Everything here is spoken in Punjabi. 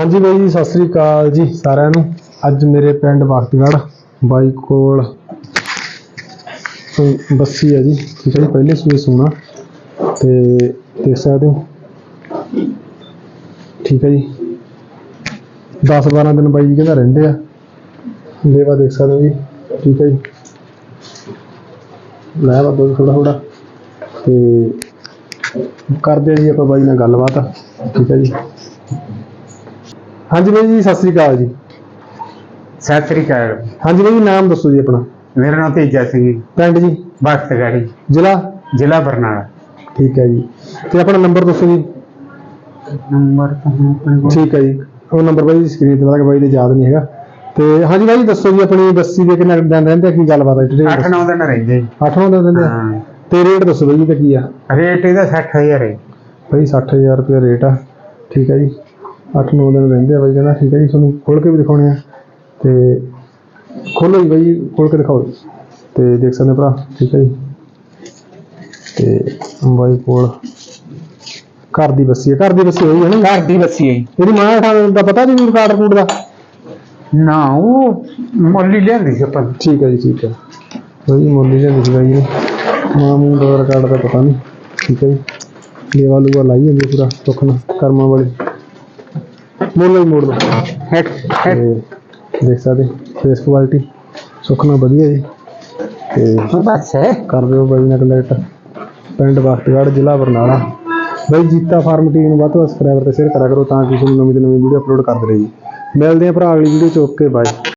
ਹਾਂਜੀ ਬਾਈ ਜੀ, ਸਤਿ ਸ੍ਰੀ ਅਕਾਲ ਜੀ ਸਾਰਿਆਂ ਨੂੰ। ਅੱਜ ਮੇਰੇ ਪਿੰਡ ਵਕਤਗੜ੍ਹ ਬਾਈ ਕੋਲ ਕੋਈ ਬੱਸੀ ਹੈ ਜੀ। ਠੀਕ ਹੈ ਜੀ, ਪਹਿਲੇ ਸੂਏ ਸੋਣਾ। ਤੇ ਦੇਖ ਸਕਦੇ ਹੋ। ਠੀਕ ਹੈ ਜੀ। 10 12 ਦਿਨ ਬਾਈ ਜੀ ਕਹਿੰਦਾ ਰਹਿੰਦੇ ਆ। ਲੇਵਾ ਦੇਖ ਸਕਦੇ ਹੋ ਜੀ। ਠੀਕ ਹੈ ਜੀ। ਲੈ ਵਾ ਦੋ ਥੋੜਾ ਥੋੜਾ ਤੇ ਕਰਦੇ ਜੀ ਆਪਾਂ ਬਾਈ ਨਾਲ ਗੱਲਬਾਤ। ਠੀਕ ਹੈ ਜੀ। ਹਾਂਜੀ ਬਾਈ ਜੀ ਸਤਿ ਸ੍ਰੀ ਅਕਾਲ ਜੀ। ਸਤਿ ਸ੍ਰੀ ਅਕਾਲ। ਹਾਂਜੀ ਬਾਈ ਜੀ ਨਾਮ ਦੱਸੋ ਜੀ ਆਪਣਾ। ਮੇਰਾ ਨਾਮ ਤੇਜਾ ਸਿੰਘ ਜੀ। ਪਿੰਡ ਜੀ? ਬਖਤਗੜੀ ਜ਼ਿਲ੍ਹਾ? ਜ਼ਿਲ੍ਹਾ ਬਰਨਾਲਾ। ਠੀਕ ਹੈ ਜੀ। ਤੇ ਆਪਣਾ ਨੰਬਰ ਦੱਸੋ ਜੀ। ਨੰਬਰ ਤਾਂ ਆਪਣੇ ਕੋਲ ਠੀਕ ਹੈ ਜੀ। ਉਹ ਨੰਬਰ ਬਾਈ ਸਕਰੀਨ ਤੇ ਲੱਗਾ ਬਾਈ ਦੇ ਯਾਦ ਨਹੀਂ ਹੈਗਾ। ਤੇ ਹਾਂਜੀ ਬਾਈ ਜੀ ਦੱਸੋ ਜੀ ਆਪਣੀ ਬੱਸੀ ਦੇ ਕਿੰਨੇ ਦਿਨ ਰਹਿੰਦੇ ਆ ਕੀ ਗੱਲਬਾਤ ਹੈ ਜੀ 8-9 ਦਿਨ ਰਹਿੰਦੇ ਜੀ। 8 ਦਿਨ ਰਹਿੰਦੇ ਆ? ਹਾਂ। ਤੇ ਰੇਟ ਦੱਸੋ ਬਾਈ ਜੀ ਤੇ ਕੀ ਆ? ਰੇਟ ਇਹਦਾ 60000 ਹੈ। ਬਾਈ 60000 ਰੁਪਏ ਰੇਟ ਆ। ਠੀਕ ਹੈ ਜੀ। 8-9 ਦਿਨ ਰਹਿੰਦੇ ਆ ਬਾਈ ਕਹਿੰਦਾ ਠੀਕ ਹੈ ਜੀ ਤੁਹਾਨੂੰ ਖੋਲ ਕੇ ਵੀ ਦਿਖਾਉਣੇ ਆ। ਤੇ ਖੋਲੋ ਜੀ ਬਾਈ ਜੀ, ਖੋਲ ਕੇ ਦਿਖਾਓ ਤੇ ਦੇਖ ਸਕਦੇ ਭਰਾ ਠੀਕ ਹੈ ਜੀ। ਤੇ ਬਾਈ ਕੋਲ ਘਰ ਦੀ ਬੱਸੀ ਹੈ ਘਰ ਦੀ ਬੱਸੀ ਹੋਈ ਹੈ ਨਾ? ਘਰ ਦੀ ਬੱਸੀ ਹੈ ਜੀ। ਇਹਦੀ ਮਾਂ ਦਾ ਪਤਾ ਨਹੀਂ ਮੈਨੂੰ ਕਾਰਡ ਕੂਡ ਦਾ? ਨਾ ਉਹ ਮੁੱਲੀ ਲਿਆਂਦੀ ਸੀ ਆਪਾਂ ਠੀਕ ਹੈ ਜੀ ਠੀਕ ਹੈ ਬਾਈ ਮੁੱਲ ਜਾਂਦੀ ਸੀ ਬਾਈ ਜੀ ਮਾਂ ਮੂੰਹ ਦਾ ਕਾਰਡ ਦਾ ਪਤਾ ਨਹੀਂ ਠੀਕ ਹੈ ਜੀ। ਲੇਵਾ ਲੂਆ ਲਾਈ ਜਾਂਦੀ ਪੂਰਾ ਸੁੱਖ ਨਾਲ ਕਰਮਾਂ ਵਾਲੀ। ਹੀ ਮੋੜ ਦੋ ਹੈਟ ਤੇ ਦੇਖ ਸਕਦੇ ਫੇਸ ਕੁਆਲਿਟੀ ਸੁੱਖ ਨਾਲ ਵਧੀਆ ਜੀ। ਤੇ ਬਸ ਹੈ। ਕਰ ਦਿਓ ਬਾਈ ਨਾਲ ਕੰਟੈਕਟ ਪਿੰਡ ਬਖਤਗੜ੍ਹ ਜ਼ਿਲ੍ਹਾ ਬਰਨਾਲਾ। ਬਾਈ ਜੀਤਾ ਫਾਰਮ ਟੀਮ ਨੂੰ ਵੱਧ ਤੋਂ ਸਬਸਕ੍ਰਾਈਬਰ ਤੇ ਸ਼ੇਅਰ ਕਰਿਆ ਕਰੋ ਤਾਂ ਕਿ ਤੁਹਾਨੂੰ ਨਵੀਂ ਤੋਂ ਨਵੀਂ ਵੀਡੀਓ ਅਪਲੋਡ ਕਰਦੇ ਰਹੀਏ। ਮਿਲਦੇ ਹਾਂ ਭਰਾ ਅਗਲੀ ਵੀਡੀਓ ਚ ਓਕੇ ਬਾਏ